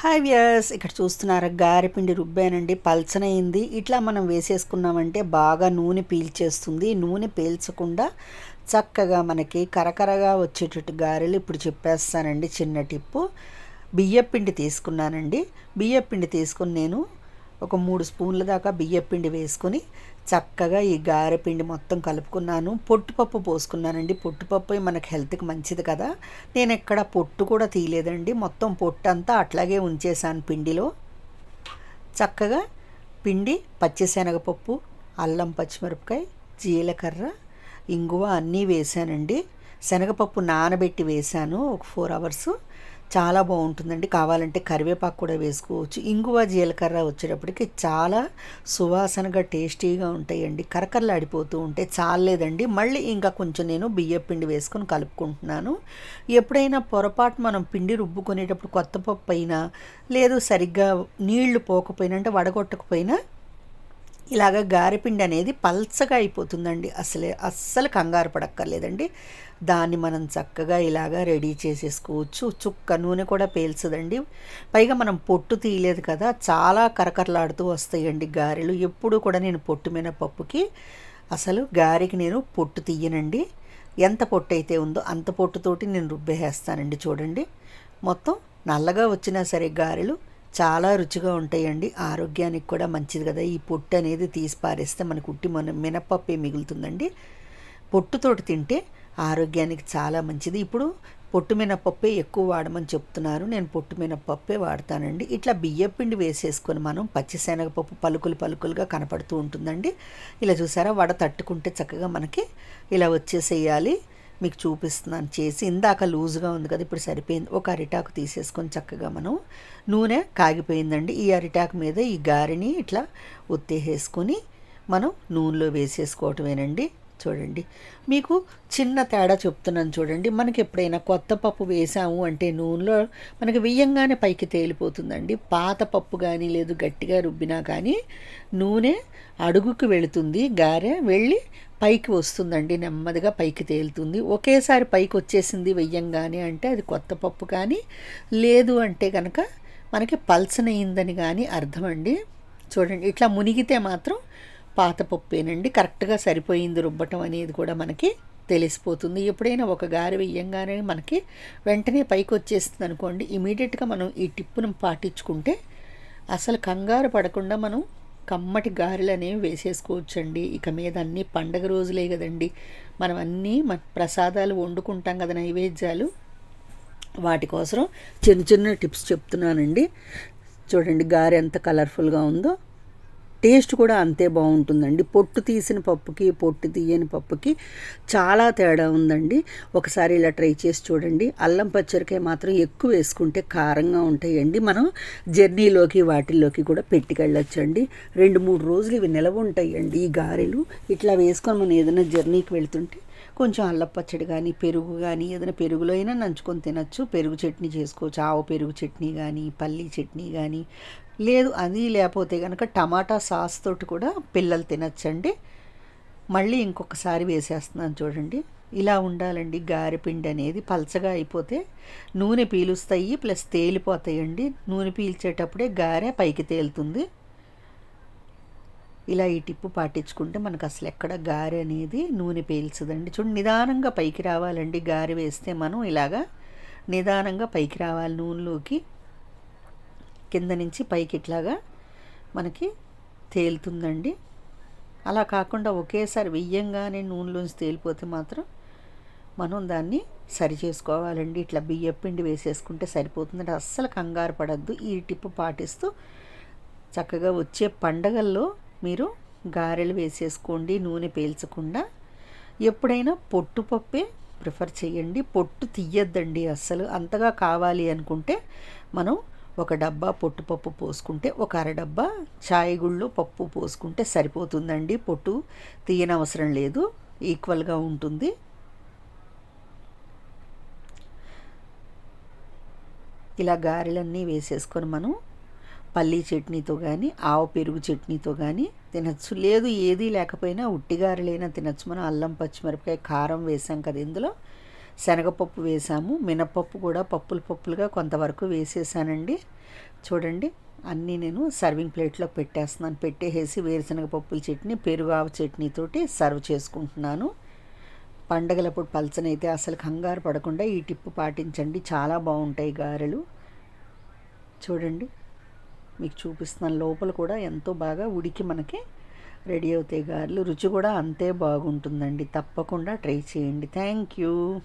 Hi Vyas ఇక్కడ చూస్తున్నారా గారెపిండి రుబ్బానండి పల్చనైంది. ఇట్లా మనం వేసేసుకున్నామంటే బాగా నూనె పీల్చేస్తుంది. నూనె పీల్చకుండా చక్కగా మనకి కరకరగా వచ్చేటట్టు గారెలు ఇప్పుడు చెప్పేస్తానండి. చిన్న టిప్పు. బియ్యపిండి తీసుకున్నానండి. బియ్యపిండి తీసుకుని నేను ఒక మూడు స్పూన్ల దాకా బియ్యపిండి వేసుకొని చక్కగా ఈ గారెపిండి మొత్తం కలుపుకున్నాను. పొట్టుపప్పు పోసుకున్నానండి. పొట్టుపప్పు మనకి హెల్త్కి మంచిది కదా. నేను ఎక్కడ పొట్టు కూడా తీయలేదండి. మొత్తం పొట్టు అంతా అట్లాగే ఉంచేసాను పిండిలో. చక్కగా పిండి పచ్చిశనగపప్పు అల్లం పచ్చిమిరపకాయ జీలకర్ర ఇంగువ అన్నీ వేసానండి శనగపప్పు నానబెట్టి వేసాను ఒక ఫోర్ అవర్స్. చాలా బాగుంటుందండి. కావాలంటే కరివేపాకు కూడా వేసుకోవచ్చు. ఇంగువ జీలకర్ర వచ్చేటప్పటికి చాలా సువాసనగా టేస్టీగా ఉంటాయండి. కరకరలాడిపోతూ ఉంటే చాలేదండి మళ్ళీ ఇంకా కొంచెం నేను బియ్య పిండి వేసుకొని కలుపుకుంటున్నాను. ఎప్పుడైనా పొరపాటు మనం పిండి రుబ్బుకునేటప్పుడు కొత్త పప్పు అయినా లేదు సరిగ్గా నీళ్ళు పోకపోయినా అంటే వడగొట్టకపోయినా ఇలాగ గారెపిండి అనేది పల్చగా అయిపోతుందండి. అసలే అస్సలు కంగారు పడక్కర్లేదండి. దాన్ని మనం చక్కగా ఇలాగా రెడీ చేసేసుకోవచ్చు. చుక్క నూనె కూడా పేల్చదండి. పైగా మనం పొట్టు తీయలేదు కదా చాలా కరకరలాడుతూ వస్తాయండి గారెలు. ఎప్పుడు కూడా నేను పొట్టు మినపప్పుకి అసలు గారెకి నేను పొట్టు తీయనండి. ఎంత పొట్టు అయితే ఉందో అంత పొట్టుతోటి నేను రుబ్బేసేస్తానండి చూడండి. మొత్తం నల్లగా వచ్చినా సరే గారెలు చాలా రుచిగా ఉంటాయండి. ఆరోగ్యానికి కూడా మంచిది కదా. ఈ పొట్టు అనేది తీసి పారేస్తే మనకు ఉట్టి మన మినపప్పే మిగులుతుందండి. పొట్టుతోటి తింటే ఆరోగ్యానికి చాలా మంచిది. ఇప్పుడు పొట్టు మినపప్పే ఎక్కువ వాడమని చెప్తున్నారు. నేను పొట్టు మినపప్పే వాడతానండి. ఇట్లా బియ్యపిండి వేసేసుకొని మనం పచ్చిశనగపప్పు పలుకులు పలుకులుగా కనపడుతూ ఉంటుందండి. ఇలా చూసారా? వడ తట్టుకుంటే చక్కగా మనకి ఇలా వచ్చేసేయాలి. మీకు చూపిస్తున్నాను చేసి. ఇందాక లూజ్గా ఉంది కదా ఇప్పుడు సరిపోయింది. ఒక అరిటాకు తీసేసుకొని చక్కగా మనం నూనె కాగిపోయిందండి. ఈ అరిటాకు మీద ఈ గారిని ఇట్లా ఒత్తేసేసుకొని మనం నూనెలో వేసేసుకోవటమేనండి. చూడండి. మీకు చిన్న తేడా చెప్తున్నాను చూడండి. మనకి ఎప్పుడైనా కొత్త పప్పు వేసాము అంటే నూనెలో మనకి వెయ్యంగానే పైకి తేలిపోతుందండి. పాత పప్పు కానీ లేదు గట్టిగా రుబ్బినా కానీ నూనె అడుగుకు వెళుతుంది. గారె వెళ్ళి పైకి వస్తుందండి నెమ్మదిగా పైకి తేలుతుంది. ఒకేసారి పైకి వచ్చేసింది వెయ్యంగానే అంటే అది కొత్త పప్పు కానీ లేదు అంటే కనుక మనకి పల్సనయిందని కానీ అర్థమండి. చూడండి ఇట్లా మునిగితే మాత్రం పాత పప్పేనండి. కరెక్ట్గా సరిపోయింది రుబ్బటం అనేది కూడా మనకి తెలిసిపోతుంది. ఎప్పుడైనా ఒక గారి వెయ్యంగానే మనకి వెంటనే పైకి వచ్చేస్తుంది అనుకోండి ఇమీడియట్గా మనం ఈ టిప్పును పాటించుకుంటే అసలు కంగారు పడకుండా మనం కమ్మటి గారెలు వేసేసుకోవచ్చండి. ఇక మీద అన్నీ పండగ రోజులే కదండి. మనం అన్నీ మన ప్రసాదాలు వండుకుంటాం కదా నైవేద్యాలు. వాటి కోసం చిన్న చిన్న టిప్స్ చెప్తున్నానండి. చూడండి గారె ఎంత కలర్ఫుల్గా ఉందో. టేస్ట్ కూడా అంతే బాగుంటుందండి. పొట్టు తీసిన పప్పుకి పొట్టు తీయని పప్పుకి చాలా తేడా ఉందండి. ఒకసారి ఇలా ట్రై చేసి చూడండి. అల్లం పచ్చరికాయ మాత్రం ఎక్కువ వేసుకుంటే కారంగా ఉంటాయండి. మనం జర్నీలోకి వాటిల్లోకి కూడా పెట్టుకెళ్ళొచ్చండి. రెండు మూడు రోజులు ఇవి నిలవ ఉంటాయండి ఈ గారెలు. ఇట్లా వేసుకొని మనం ఏదైనా జర్నీకి వెళ్తుంటే కొంచెం అల్లం పచ్చడి కానీ పెరుగు కానీ ఏదైనా పెరుగులో అయినా నంచుకొని తినచ్చు. పెరుగు చట్నీ చేసుకోవచ్చు. ఆవు పెరుగు చట్నీ కానీ పల్లీ చట్నీ కానీ లేదు అది లేకపోతే కనుక టమాటా సాస్ తోటి కూడా పిల్లలు తినచ్చండి. మళ్ళీ ఇంకొకసారి వేసేస్తున్నాను చూడండి. ఇలా ఉండాలండి. గారెపిండి అనేది పలచగా అయిపోతే నూనె పీలుస్తాయి ప్లస్ తేలిపోతాయండి. నూనె పీల్చేటప్పుడే గారె పైకి తేలుతుంది. ఇలా ఈ టిప్పు పాటించుకుంటే మనకు అసలు ఎక్కడ గారె అనేది నూనె పీల్చదండి. చూడండి నిదానంగా పైకి రావాలండి. గారె వేస్తే మనం ఇలాగా నిదానంగా పైకి రావాలి నూనెలోకి. కింద నుంచి పైకి ఇట్లాగా మనకి తేలుతుందండి. అలా కాకుండా ఒకేసారి వెయ్యంగానే నూనెలోంచి తేలిపోతే మాత్రం మనం దాన్ని సరి చేసుకోవాలండి. ఇట్లా బియ్యం పిండి వేసేసుకుంటే సరిపోతుందండి. అస్సలు కంగారు పడద్దు. ఈ టిప్పు పాటిస్తూ చక్కగా వచ్చే పండగల్లో మీరు గారెలు వేసేసుకోండి నూనె పీల్చకుండా. ఎప్పుడైనా పొట్టుపప్పే ప్రిఫర్ చేయండి. పొట్టు తీయద్దండి అస్సలు. అంతగా కావాలి అనుకుంటే మనం ఒక డబ్బా పొట్టుపప్పు పోసుకుంటే ఒక అర డబ్బా చాయ్ గుళ్ళు పప్పు పోసుకుంటే సరిపోతుందండి పొట్టు. తీయనవసరం లేదు. ఈక్వల్గా ఉంటుంది. ఇలా గారెలన్నీ వేసేసుకొని మనం పల్లీ చట్నీతో కానీ ఆవు పెరుగు చట్నీతో కానీ తినచ్చు. లేదు ఏది లేకపోయినా ఉట్టిగారెలైనా తినచ్చు. మనం అల్లం పచ్చిమిరపకాయ కారం వేసాం కదా ఇందులో. శనగపప్పు వేసాము. మినపప్పు కూడా పప్పులు పప్పులుగా కొంతవరకు వేసేసానండి. చూడండి అన్నీ నేను సర్వింగ్ ప్లేట్లో పెట్టేస్తున్నాను. పెట్టేసి వేరుశనగ పప్పుల చట్నీ పెరుగు చట్నీతోటి సర్వ్ చేసుకుంటున్నాను. పండగలప్పుడు పలచనైతే అసలు కంగారు పడకుండా ఈ టిప్పు పాటించండి. చాలా బాగుంటాయి గారెలు. చూడండి మీకు చూపిస్తున్నాను లోపల కూడా ఎంతో బాగా ఉడికి మనకి రెడీ అవుతాయి గారెలు. రుచి కూడా అంతే బాగుంటుందండి. తప్పకుండా ట్రై చేయండి. Thank you